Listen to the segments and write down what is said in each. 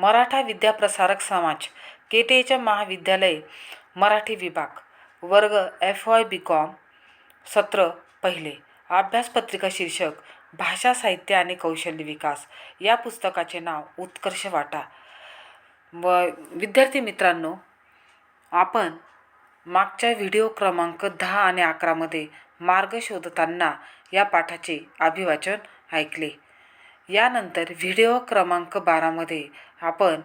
मराठा विद्याप्रसारक समाज केटीएच्या महाविद्यालय मराठी विभाग वर्ग एफ वाय बी कॉम सत्र पहिले. अभ्यासपत्रिका शीर्षक भाषा साहित्य आणि कौशल्य विकास. या पुस्तकाचे नाव उत्कर्ष वाटा. व विद्यार्थी मित्रांनो आपण मागच्या व्हिडिओ क्रमांक दहा आणि अकरामध्ये मार्ग शोधताना या पाठाचे अभिवाचन ऐकले. यानंतर व्हिडिओ क्रमांक बारामध्ये आपण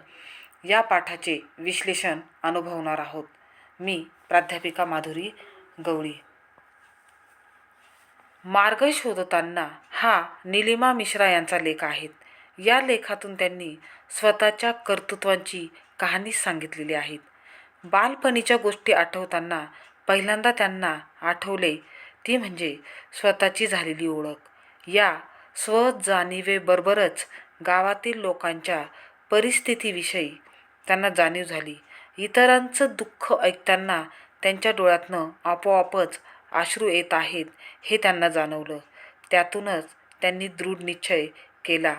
या पाठाचे विश्लेषण अनुभवणार आहोत. मी प्राध्यापिका माधुरी गवळी. मार्ग शोधताना हा निलिमा मिश्रा यांचा लेख आहे. या लेखातून त्यांनी स्वतःच्या कर्तृत्वांची कहाणी सांगितलेली आहे. बालपणीच्या गोष्टी आठवताना पहिल्यांदा त्यांना आठवले ती म्हणजे स्वतःची झालेली ओळख. या स्वजाणीवेबरोबरच गावातील लोकांच्या परिस्थितीविषयी त्यांना जाणीव झाली. इतरांचं दुःख ऐकताना त्यांच्या डोळ्यातनं आपोआपच अश्रू येत आहेत हे त्यांना जाणवलं. त्यातूनच त्यांनी दृढ निश्चय केला.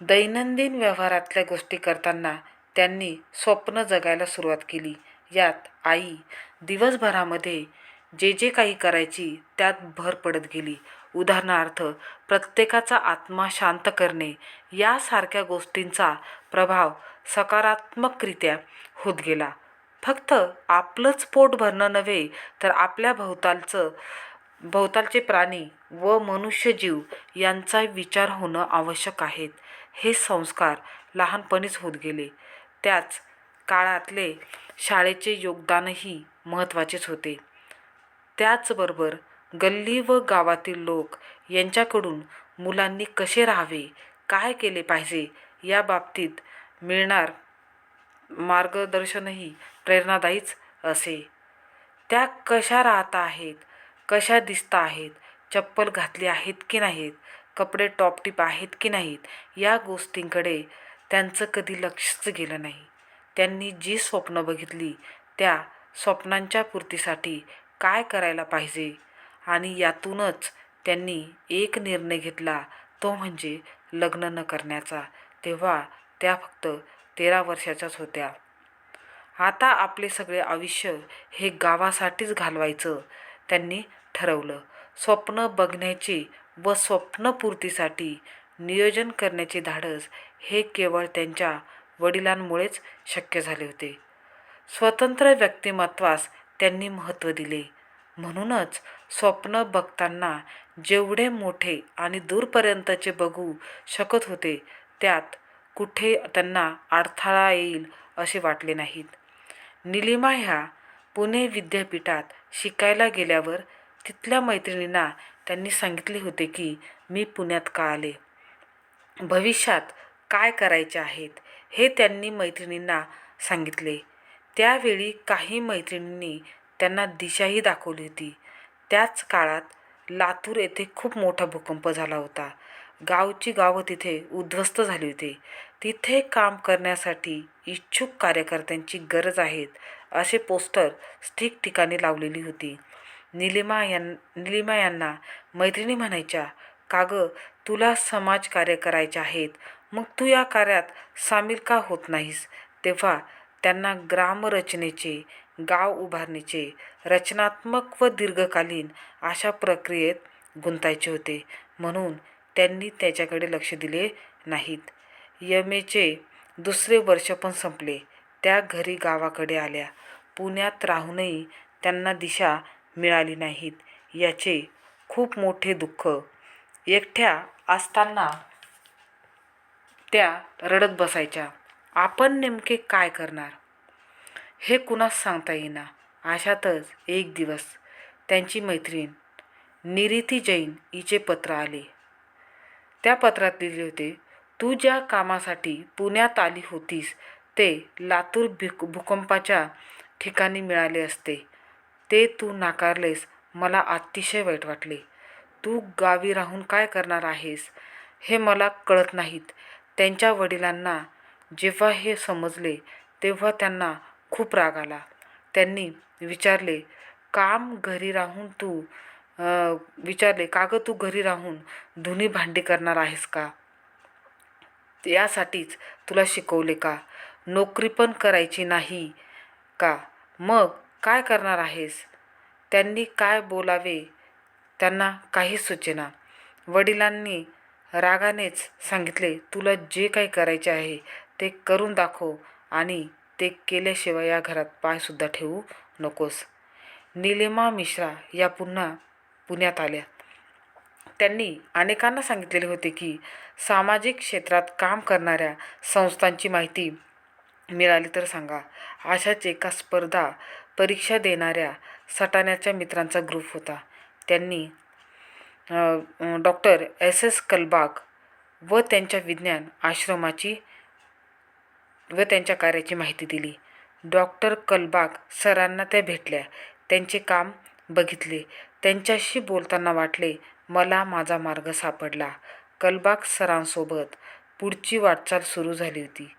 दैनंदिन व्यवहारातल्या गोष्टी करताना त्यांनी स्वप्न जगायला सुरुवात केली. यात आई दिवसभरामध्ये जे जे काही करायची त्यात भर पडत गेली. उदाहरणार्थ प्रत्येकाचा आत्मा शांत करणे यासारख्या गोष्टींचा प्रभाव सकारात्मकरित्या होत गेला. फक्त आपलंच पोट भरणं नव्हे तर आपल्या भोवतालचं भोवतालचे प्राणी व मनुष्यजीव यांचा विचार होणं आवश्यक आहेत हे संस्कार लहानपणीच होत गेले. त्याच काळातले शाळेचे योगदानही महत्त्वाचेच होते. त्याचबरोबर गल्ली व गावातील लोक यांच्याकडून मुलांनी कसे राहावे काय केले पाहिजे या बाबतीत मिळणार मार्गदर्शनही प्रेरणादायीच असे. त्या कशा राहता आहेत कशा दिसता आहेत चप्पल घातली आहेत की नाहीत कपडे टॉपटिप आहेत की नाहीत या गोष्टींकडे त्यांचं कधी लक्षच गेलं नाही. त्यांनी जी स्वप्न बघितली त्या स्वप्नांच्या पूर्तीसाठी काय करायला पाहिजे? आणि यातूनच त्यांनी एक निर्णय घेतला तो म्हणजे लग्न न करण्याचा. तेव्हा त्या फक्त तेरा वर्षाच्याच होत्या. आता आपले सगळे आयुष्य हे गावासाठीच घालवायचं त्यांनी ठरवलं. स्वप्न बघण्याची व स्वप्नपूर्तीसाठी नियोजन करण्याचे धाडस हे केवळ त्यांच्या वडिलांमुळेच शक्य झाले होते. स्वतंत्र व्यक्तिमत्वास त्यांनी महत्त्व दिले. म्हणूनच स्वप्न बघताना जेवढे मोठे आणि दूरपर्यंतचे बघू शकत होते त्यात कुठे त्यांना अडथळा येईल असे वाटले नाहीत. निलिमा ह्या पुणे विद्यापीठात शिकायला गेल्यावर तिथल्या मैत्रिणींना त्यांनी सांगितले होते की मी पुण्यात का आले? भविष्यात काय करायचे आहेत? हे त्यांनी मैत्रिणींना सांगितले. त्यावेळी काही मैत्रिणींनी त्यांना दिशाही दाखवली होती. त्याच काळात लातूर येथे खूप मोठा भूकंप झाला होता. गावची गावं तिथे उद्ध्वस्त झाली होती. तिथे काम करण्यासाठी इच्छुक कार्यकर्त्यांची गरज आहेत असे पोस्टर ठिकठिकाणी लावलेली होती. निलिमा यां निलिमा यांना मैत्रिणी म्हणायच्या का गं तुला समाजकार्य करायचे आहेत. मग तू या कार्यात सामील का होत नाहीस? तेव्हा त्यांना ग्रामरचनेचे गाव उभारणीचे रचनात्मक व दीर्घकालीन अशा प्रक्रियेत गुंतायचे होते. म्हणून त्यांनी त्याच्याकडे लक्ष दिले नाहीत. यम एचे दुसरे वर्ष पण संपले. त्या घरी गावाकडे आल्या. पुण्यात राहूनही त्यांना दिशा मिळाली नाहीत. याचे खूप मोठे दुःख. एकट्या असताना त्या रडत बसायच्या. आपण नेमके काय करणार? हे कुणास सांगता येईना. अशातच एक दिवस त्यांची मैत्रीण निरिती जैन हिचे पत्र आले. त्या पत्रात लिहिले होते तू ज्या कामासाठी पुण्यात आली होतीस ते लातूर भिक भूकंपाच्या ठिकाणी मिळाले असते. ते तू नाकारलेस मला अतिशय वाईट वाटले. तू गावी राहून काय करणार आहेस हे मला कळत नाहीत. त्यांच्या वडिलांना जेव्हा हे समजले तेव्हा त्यांना खूप राग आला. त्यांनी विचारले काम घरी राहून तू विचारले का गं तू घरी राहून धुनी भांडी करणार आहेस का? यासाठीच तुला शिकवले का? नोकरी पण करायची नाही का? मग काय करणार आहेस? त्यांनी काय बोलावे? त्यांना काही सुचेना. वडिलांनी रागानेच सांगितले तुला जे काही करायचे आहे ते करून दाखव आणि ते केल्याशिवाय या घरात पायसुद्धा ठेवू नकोस. निलिमा मिश्रा या पुन्हा पुण्यात आल्या. त्यांनी अनेकांना सांगितलेले होते की सामाजिक क्षेत्रात काम करणाऱ्या संस्थांची माहिती मिळाली तर सांगा. अशाच एका स्पर्धा परीक्षा देणाऱ्या सटाण्याच्या मित्रांचा ग्रुप होता. त्यांनी डॉक्टर एस एस कलबाग व त्यांच्या विज्ञान आश्रमाची व त्यांच्या कार्याची माहिती दिली. डॉक्टर कलबाग सरांना त्या भेटल्या. त्यांचे काम बघितले. त्यांच्याशी बोलताना वाटले मला माझा मार्ग सापडला. कलबाग सरांसोबत पुढची वाटचाल सुरू झाली होती.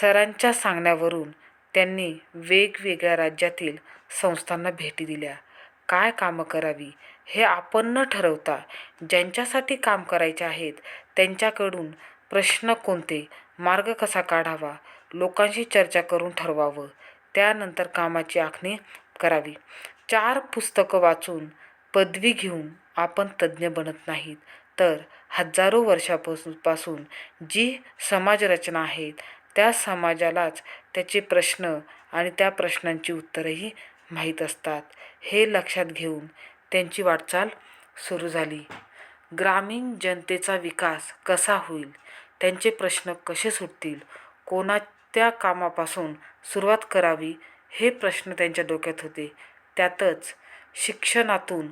सरांच्या सांगण्यावरून त्यांनी वेगवेगळ्या राज्यातील संस्थांना भेटी दिल्या. काय कामं करावी? हे आपण न ठरवता ज्यांच्यासाठी काम करायचे आहेत त्यांच्याकडून प्रश्न कोणते? मार्ग कसा काढावा? लोकांशी चर्चा करून ठरवावं. त्यानंतर कामाची आखणी करावी. चार पुस्तकं वाचून पदवी घेऊन आपण तज्ज्ञ बनत नाहीत. तर हजारो वर्षापासून पासून जी समाजरचना आहेत त्या समाजालाच त्याचे प्रश्न आणि त्या प्रश्नांची उत्तरंही माहीत असतात. हे लक्षात घेऊन त्यांची वाटचाल सुरू झाली. ग्रामीण जनतेचा विकास कसा होईल? त्यांचे प्रश्न कसे सुटतील? कोणा त्या कामापासून सुरुवात करावी हे प्रश्न त्यांच्या डोक्यात होते. त्यातच शिक्षणातून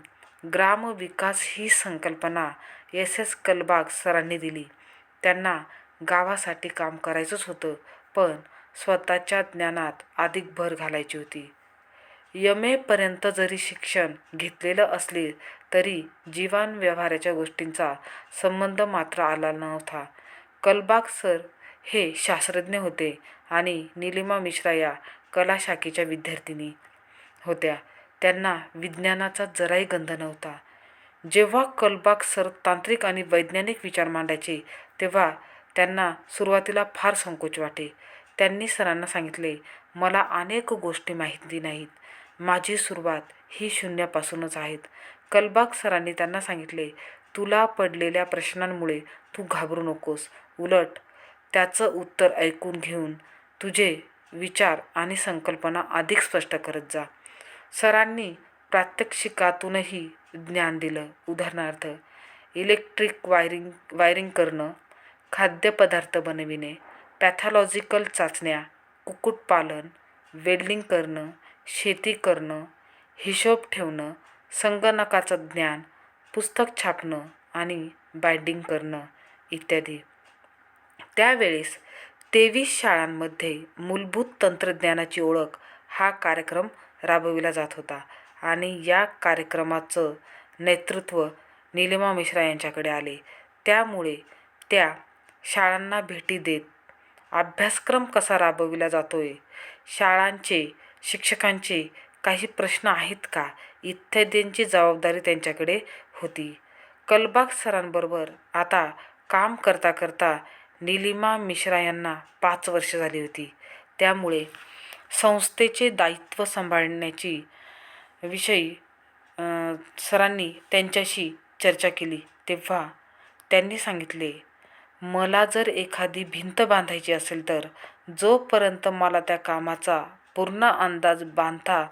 ग्रामविकास ही संकल्पना एस. एस. कलबाग सरांनी दिली. त्यांना गावासाठी काम करायचंच होतं पण स्वतःच्या ज्ञानात अधिक भर घालायची होती. यम एपर्यंत जरी शिक्षण घेतलेलं असले तरी जीवन व्यवहाराच्या गोष्टींचा संबंध मात्र आला नव्हता. कलबाग सर हे शास्त्रज्ञ होते आणि निलिमा मिश्रा या कला शाखेच्या विद्यार्थिनी होत्या. त्यांना विज्ञानाचा जराही गंध नव्हता. जेव्हा कलबाग सर तांत्रिक आणि वैज्ञानिक विचार मांडायचे तेव्हा त्यांना सुरुवातीला फार संकोच वाटे. त्यांनी सरांना सांगितले मला अनेक गोष्टी माहिती नाहीत. माझी सुरुवात ही शून्यापासूनच आहेत. कलबाग सरांनी त्यांना सांगितले तुला पडलेल्या प्रश्नांमुळे तू घाबरू नकोस. उलट त्याचं उत्तर ऐकून घेऊन तुझे विचार आणि संकल्पना अधिक स्पष्ट करत जा. सरांनी प्रात्यक्षिकातूनही ज्ञान दिलं. उदाहरणार्थ इलेक्ट्रिक वायरिंग वायरिंग करणं खाद्यपदार्थ बनविणे पॅथॉलॉजिकल चाचण्या कुक्कुटपालन वेल्डिंग करणं शेती करणं हिशोब ठेवणं संगणकाचं ज्ञान पुस्तक छापणं आणि बाइंडिंग करणं इत्यादी. त्यावेळेस तेवीस शाळांमध्ये मूलभूत तंत्रज्ञानाची ओळख हा कार्यक्रम राबविला जात होता. आणि या कार्यक्रमाचं नेतृत्व निलिमा मिश्रा यांच्याकडे आले. त्यामुळे त्या शाळांना भेटी देत अभ्यासक्रम कसा राबविला जातो आहे शाळांचे शिक्षकांचे काही प्रश्न आहेत का? इत्यादींची जबाबदारी त्यांच्याकडे होती. कलबाग सरांबरोबर आता काम करता करता निलिमा मिश्रा यांना पाच वर्ष झाली होती. त्यामुळे संस्थेचे दायित्व सांभाळण्याची विषयी सरांनी त्यांच्याशी चर्चा केली. तेव्हा त्यांनी सांगितले मला जर एखादी भिंत बांधायची असेल तर जोपर्यंत मला त्या कामाचा पूर्ण अंदाज बांधता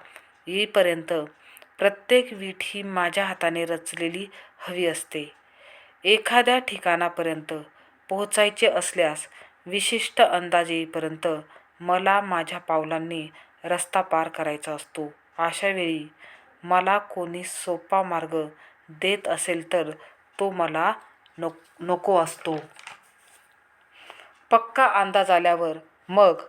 येईपर्यंत प्रत्येक वीट ही माझ्या हाताने रचलेली हवी असते. एखाद्या ठिकाणापर्यंत पोहोचायचे असल्यास विशिष्ट अंदाजेपर्यंत मला माझ्या पावलांनी रस्ता पार करायचा असतो. अशावेळी मला कोणी सोपा मार्ग देत असेल तर तो मला नो नको असतो. पक्का अंदाज आल्यावर मग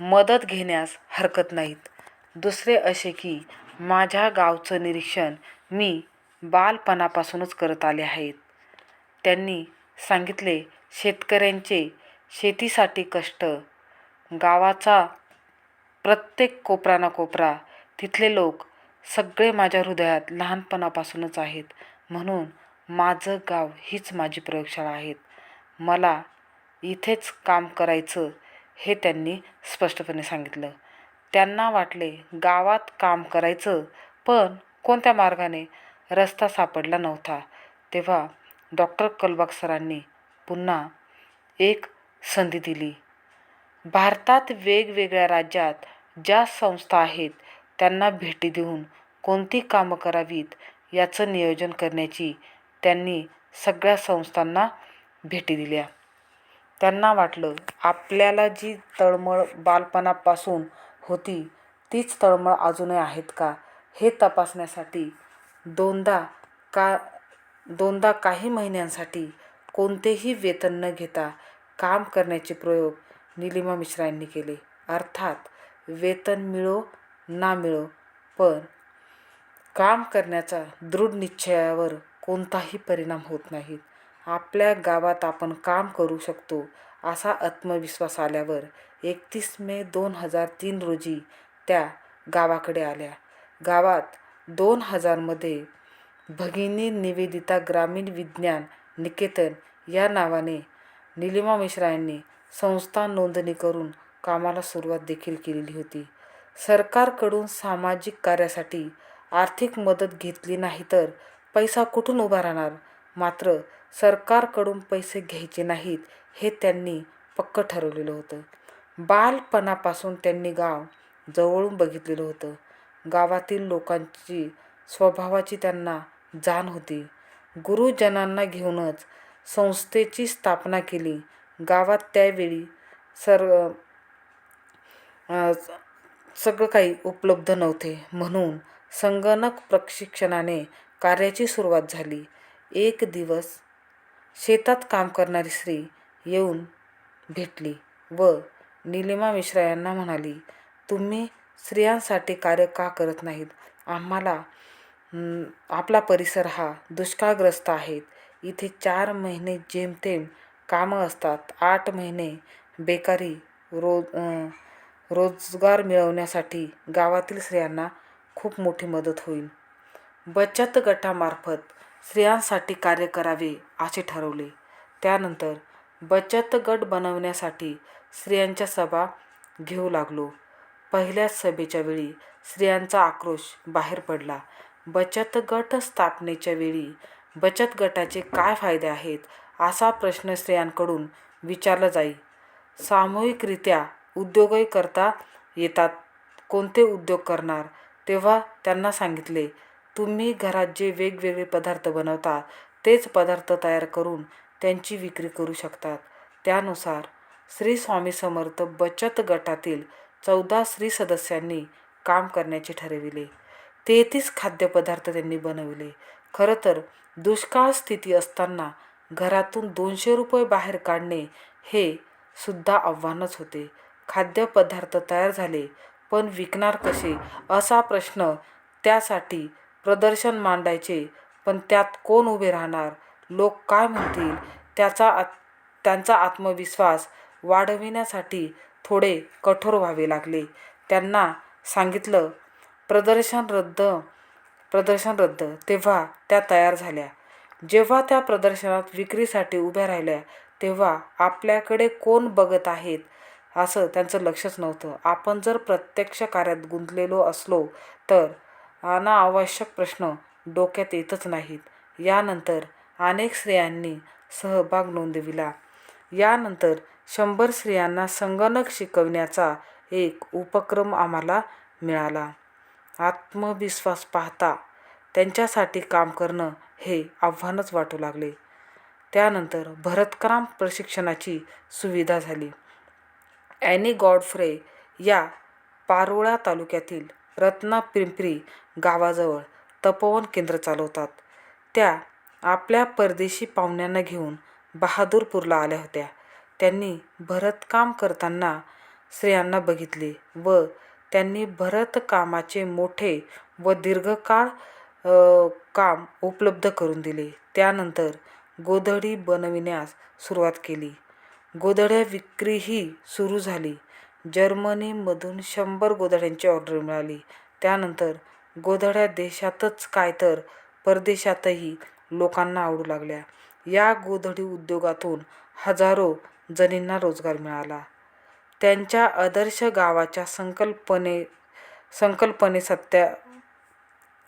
मदत घेण्यास हरकत नाहीत. दुसरे असे की माझ्या गावचं निरीक्षण मी बालपणापासूनच करत आले आहेत. त्यांनी सांगितले शेतकऱ्यांचे शेतीसाठी कष्ट. गावाचा प्रत्येक कोपरा ना कोपरा तिथले लोक सगळे माझ्या हृदयात लहानपणापासूनच आहेत. म्हणून माझं गाव हीच माझी प्रयोगशाळा आहेत. मला इथेच काम करायचं हे त्यांनी स्पष्टपणे सांगितलं. त्यांना वाटले गावात काम करायचं पण कोणत्या मार्गाने? रस्ता सापडला नव्हता. तेव्हा डॉक्टर कलबाग सरांनी पुन्हा एक संधी दिली. भारतात वेगवेगळ्या राज्यात ज्या संस्था आहेत त्यांना भेटी देऊन कोणती कामं करावीत याचं नियोजन करण्याची त्यांनी सगळ्या संस्थांना भेटी दिल्या. त्यांना वाटलं आपल्याला जी तळमळ बालपणापासून होती तीच तळमळ अजूनही आहेत का हे तपासण्यासाठी दोनदा का दोनदा काही महिन्यांसाठी कोणतेही वेतन न घेता काम करण्याचे प्रयोग निलिमा मिश्रा यांनी केले. अर्थात वेतन मिळो ना मिळो पण काम करण्याचा दृढ निश्चयावर कोणताही परिणाम होत नाही. आपल्या गावात आपण काम करू शकतो असा आत्मविश्वास आल्यावर एकतीस मे दोन हजार तीन रोजी त्या गावाकडे आल्या. गावात दोन हजारमध्ये भगिनी निवेदिता ग्रामीण विज्ञान निकेतन या नावाने निलिमा मिश्रा यांनी संस्था नोंदणी करून कामाला सुरुवात देखील केलेली होती. सरकारकडून सामाजिक कार्यासाठी आर्थिक मदत घेतली नाही तर पैसा कुठून उभा राहणार? मात्र सरकारकडून पैसे घ्यायचे नाहीत हे त्यांनी पक्क ठरवलेलं होतं. बालपणापासून त्यांनी गाव जवळून बघितलेलं होतं. गावातील लोकांची स्वभावाची त्यांना जाण होती. गुरुजनांना घेऊनच संस्थेची स्थापना केली. गावात त्यावेळी सर्व सगळं काही उपलब्ध नव्हते. म्हणून संगणक प्रशिक्षणाने कार्याची सुरुवात झाली. एक दिवस शेतात काम करणारी स्त्री येऊन भेटली व निलिमा मिश्रा यांना म्हणाली तुम्ही स्त्रियांसाठी कार्य का करत नाहीत? आम्हाला आपला परिसर हा दुष्काळग्रस्त आहे इथे चार महिने जेमतेम कामं असतात. आठ महिने बेकारी रोज रोजगार मिळवण्यासाठी गावातील स्त्रियांना खूप मोठी मदत होईल. बचत गटामार्फत स्त्रियांसाठी कार्य करावे असे ठरवले. त्यानंतर बचत गट बनवण्यासाठी स्त्रियांच्या सभा घेऊ लागलो. पहिल्याच सभेच्या वेळी स्त्रियांचा आक्रोश बाहेर पडला. बचत गट स्थापनेच्या वेळी बचत गटाचे काय फायदे आहेत असा प्रश्न स्त्रियांकडून विचारला जाई. सामूहिकरित्या उद्योगही करता येतात. कोणते उद्योग करणार? तेव्हा त्यांना सांगितले तुम्ही घरात जे वेगवेगळे पदार्थ बनवता तेच पदार्थ तयार करून त्यांची विक्री करू शकतात. त्यानुसार श्री स्वामी समर्थ बचत गटातील चौदा स्त्री सदस्यांनी काम करण्याचे ठरविले. तेहतीस खाद्यपदार्थ त्यांनी बनविले. खरं तर दुष्काळ स्थिती असताना घरातून दोनशे रुपये बाहेर काढणे हे सुद्धा आव्हानच होते. खाद्यपदार्थ तयार झाले पण विकणार कसे? असा प्रश्न त्यासाठी प्रदर्शन मांडायचे पण त्यात कोण उभे राहणार? लोक काय म्हणतील? त्याचा आत त्यांचा आत्मविश्वास वाढविण्यासाठी थोडे कठोर व्हावे लागले. त्यांना सांगितलं प्रदर्शन रद्द प्रदर्शन रद्द तेव्हा त्या तयार झाल्या. जेव्हा त्या प्रदर्शनात विक्रीसाठी उभ्या राहिल्या तेव्हा आपल्याकडे कोण बघत आहेत असं त्यांचं लक्षच नव्हतं. आपण जर प्रत्यक्ष कार्यात गुंतलेलो असलो तर अनावश्यक प्रश्न डोक्यात येतच नाहीत. यानंतर अनेक स्त्रियांनी सहभाग नोंदविला. यानंतर शंभर स्त्रियांना संगणक शिकवण्याचा एक उपक्रम आम्हाला मिळाला. आत्मविश्वास पाहता त्यांच्यासाठी काम करणं हे आव्हानच वाटू लागले. त्यानंतर भरतकाम प्रशिक्षणाची सुविधा झाली. ॲनी गॉडफ्रे या पारोळा तालुक्यातील रत्नापिंपरी गावाजवळ तपोवन केंद्र चालवतात. त्या आपल्या परदेशी पाहुण्यांना घेऊन बहादूरपूरला आल्या होत्या. त्यांनी भरतकाम करताना स्त्रियांना बघितले व त्यांनी भरतकामाचे मोठे व दीर्घकाळ काम उपलब्ध करून दिले. त्यानंतर गोधडी बनविण्यास सुरुवात केली. गोधड्या विक्रीही सुरू झाली. जर्मनीमधून शंभर गोधड्यांची ऑर्डर मिळाली. त्यानंतर गोधड्या देशातच काय तर परदेशातही लोकांना आवडू लागल्या. या गोधडी उद्योगातून हजारो जणींना रोजगार मिळाला. त्यांच्या आदर्श गावाच्या संकल्पने संकल्पने सत्या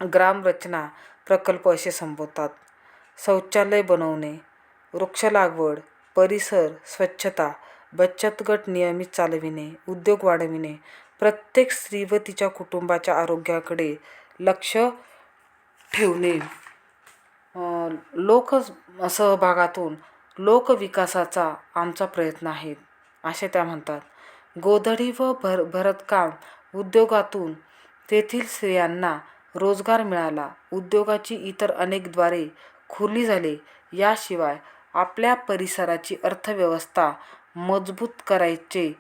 ग्रामरचना प्रकल्प असे संबोधतात. शौचालय बनवणे वृक्ष लागवड परिसर स्वच्छता बचत गट नियमित चालविणे उद्योग वाढविणे प्रत्येक स्त्री व तिच्या कुटुंबाच्या आरोग्याकडे लक्ष ठेवणे. लोक सहभागातून लोकविकासाचा आमचा प्रयत्न आहे असे त्या म्हणतात. गोधडी व भर भरतकाम उद्योगातून तेथील स्त्रियांना रोजगार मिळाला. उद्योगाची इतर अनेकद्वारे खुली झाले. याशिवाय आपल्या परिसराची अर्थव्यवस्था मजबूत करायचे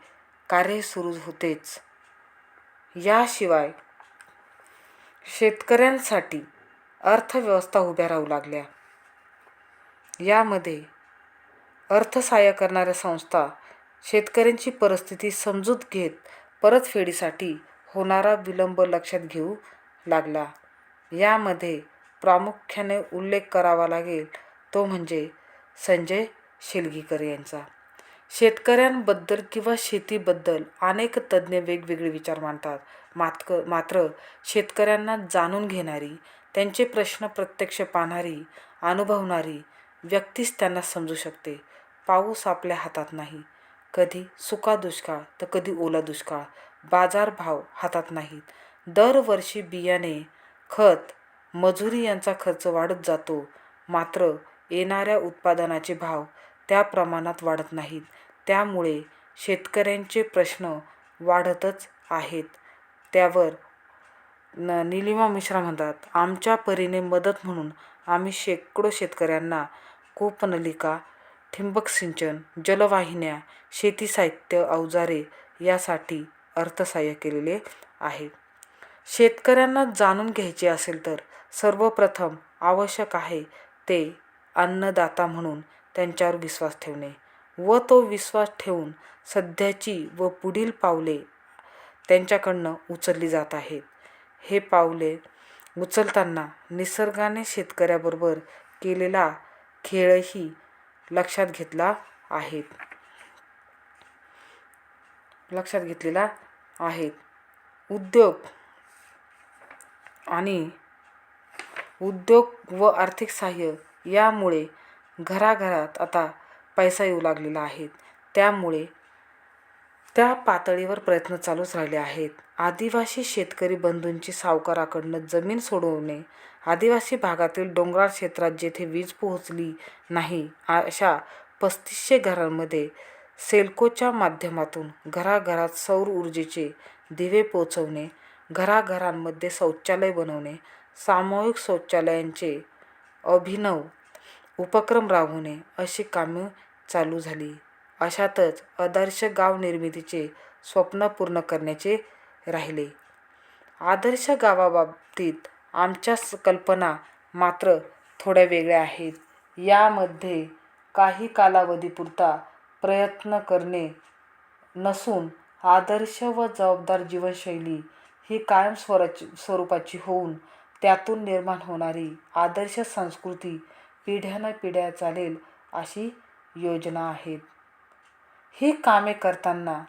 कार्य सुरू होतेच. याशिवाय शेतकऱ्यांसाठी अर्थव्यवस्था उभ्या राहू लागल्या. यामध्ये अर्थसहाय्य करणाऱ्या संस्था शेतकऱ्यांची परिस्थिती समजूत घेत परतफेडीसाठी होणारा विलंब लक्षात घेऊ लागला. यामध्ये प्रामुख्याने उल्लेख करावा लागेल तो म्हणजे संजय शेलगीकर यांचा. शेतकऱ्यांबद्दल किंवा शेतीबद्दल अनेक तज्ज्ञ वेगवेगळे विचार मांडतात. मातक मात्र शेतकऱ्यांना जाणून घेणारी त्यांचे प्रश्न प्रत्यक्ष पाहणारी अनुभवणारी व्यक्तीच त्यांना समजू शकते. पाऊस आपल्या हातात नाही. कधी सुका दुष्काळ तर कधी ओला दुष्काळ. बाजारभाव हातात नाहीत. दरवर्षी बियाणे खत मजुरी यांचा खर्च वाढत जातो. मात्र येणाऱ्या उत्पादनाचे भाव त्या प्रमाणात वाढत नाहीत. त्यामुळे शेतकऱ्यांचे प्रश्न वाढतच आहेत. त्यावर न निलिमा मिश्रा म्हणतात आमच्या परीने मदत म्हणून आम्ही शेकडो शेतकऱ्यांना कूपनलिका ठिबक सिंचन जलवाहिन्या शेती साहित्य अवजारे यासाठी अर्थसहाय्य केलेले आहे. शेतकऱ्यांना जाणून घ्यायचे असेल तर सर्वप्रथम आवश्यक आहे ते अन्नदाता म्हणून त्यांच्यावर विश्वास ठेवणे व तो विश्वास ठेवून सध्याची व पुढील पावले त्यांच्याकडनं उचलली जात आहेत. हे पावले उचलताना निसर्गाने शेतकऱ्याबरोबर केलेला खेळही लक्षात घेतला आहे लक्षात घेतलेला आहेत. उद्योग आणि उद्योग व आर्थिक सहाय्य यामुळे घराघरात आता पैसा येऊ लागलेला आहे. त्यामुळे त्या पातळीवर प्रयत्न चालूच राहिले आहेत. आदिवासी शेतकरी बंधूंची सावकाराकडनं जमीन सोडवणे आदिवासी भागातील डोंगराळ क्षेत्रात जेथे वीज पोहोचली नाही अशा पस्तीसशे घरांमध्ये सेल्कोच्या माध्यमातून घराघरात सौर ऊर्जेचे दिवे पोचवणे घराघरांमध्ये शौचालय बनवणे सामूहिक शौचालयांचे अभिनव उपक्रम राबवणे अशी कामे चालू झाली. अशातच आदर्श गाव निर्मितीचे स्वप्न पूर्ण करण्याचे राहिले. आदर्श गावाबाबतीत आमच्या स- कल्पना मात्र थोड्या वेगळ्या आहेत. यामध्ये काही कालावधीपुरता प्रयत्न करणे नसून आदर्श व जबाबदार जीवनशैली ही कायम स्वराची स्वरूपाची होऊन त्यातून निर्माण होणारी आदर्श संस्कृती पिढ्यानपिढ्या चालेल अशी योजना आहेत. ही कामे करताना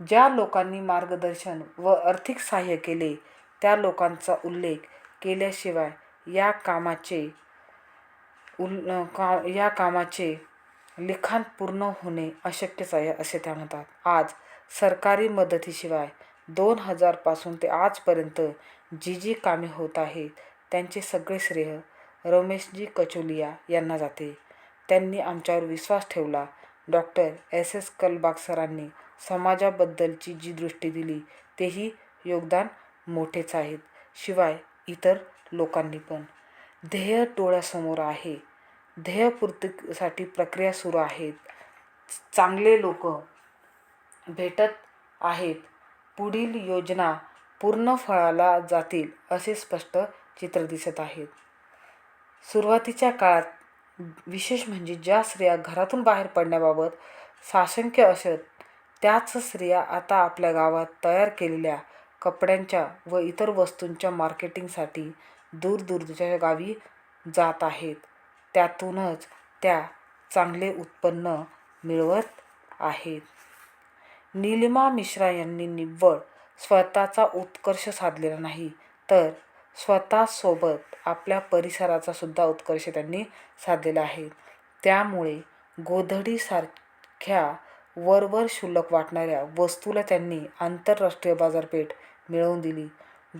ज्या लोकांनी मार्गदर्शन व आर्थिक सहाय्य केले त्या लोकांचा उल्लेख केल्याशिवाय या कामाचे उल का या कामाचे लिखाण पूर्ण होणे अशक्यच आहे असे त्या म्हणतात. आज सरकारी मदतीशिवाय दोन हजारपासून ते आजपर्यंत जी जी कामे होत आहेत त्यांचे सगळे श्रेय रमेशजी कचोलिया यांना जाते. त्यांनी आमच्यावर विश्वास ठेवला डॉक्टर एस. एस. कलबाग सरांनी समाजाबद्दलची जी दृष्टी दिली तेही योगदान मोठेच आहेत. शिवाय इतर लोकांनी पण. ध्येय डोळ्यासमोर आहे. ध्येयपूर्तीसाठी प्रक्रिया सुरू आहेत. चांगले लोक भेटत आहेत. पुढील योजना पूर्ण फळाला जातील असे स्पष्ट चित्र दिसत आहेत. सुरुवातीच्या काळात विशेष म्हणजे ज्या स्त्रिया घरातून बाहेर पडण्याबाबत साशंक्य असत त्याच स्त्रिया आता आपल्या गावात तयार केलेल्या कपड्यांच्या व इतर वस्तूंच्या मार्केटिंगसाठी दूरदूरच्या गावी जात आहेत. त्यातूनच त्या चांगले उत्पन्न मिळवत आहेत. नीलिमा मिश्रा यांनी निव्वळ स्वतःचा उत्कर्ष साधलेला नाही तर स्वतःसोबत आपल्या परिसराचा सुद्धा उत्कर्ष त्यांनी साधलेला आहे. त्यामुळे गोधडीसारख्या वरवर क्षुल्लक वाटणाऱ्या वस्तूला त्यांनी आंतरराष्ट्रीय बाजारपेठ मिळवून दिली.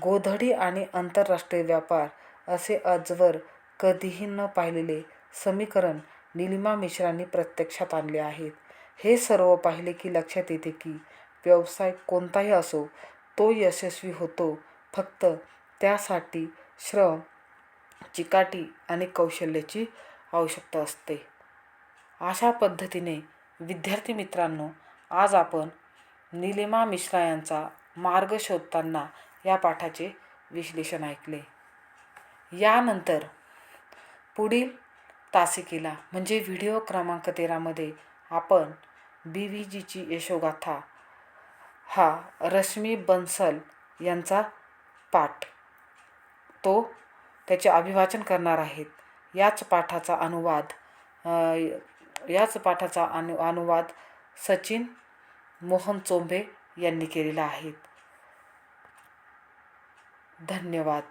गोधडी आणि आंतरराष्ट्रीय व्यापार असे आजवर कधीही न पाहिलेले समीकरण निलिमा मिश्रांनी प्रत्यक्षात आणले आहेत. हे सर्व पाहिले की लक्षात येते की व्यवसाय कोणताही असो तो यशस्वी होतो फक्त त्यासाठी श्रम चिकाटी आणि कौशल्याची आवश्यकता असते. अशा पद्धतीने विद्यार्थी मित्रांनो आज आपण निलिमा मिश्रा यांचा मार्ग शोधताना या पाठाचे विश्लेषण ऐकले. यानंतर पुढील तासिकेला म्हणजे व्हिडिओ क्रमांक तेरामध्ये आपण बी व्ही जीची यशोगाथा हा रश्मी बन्सल यांचा पाठ. तो त्याचे अभिवाचन करणार आहेत. याच पाठाचा अनुवाद याच पाठाचा अनु अनुवाद सचिन मोहन चोंबे यांनी केलेला आहे. धन्यवाद.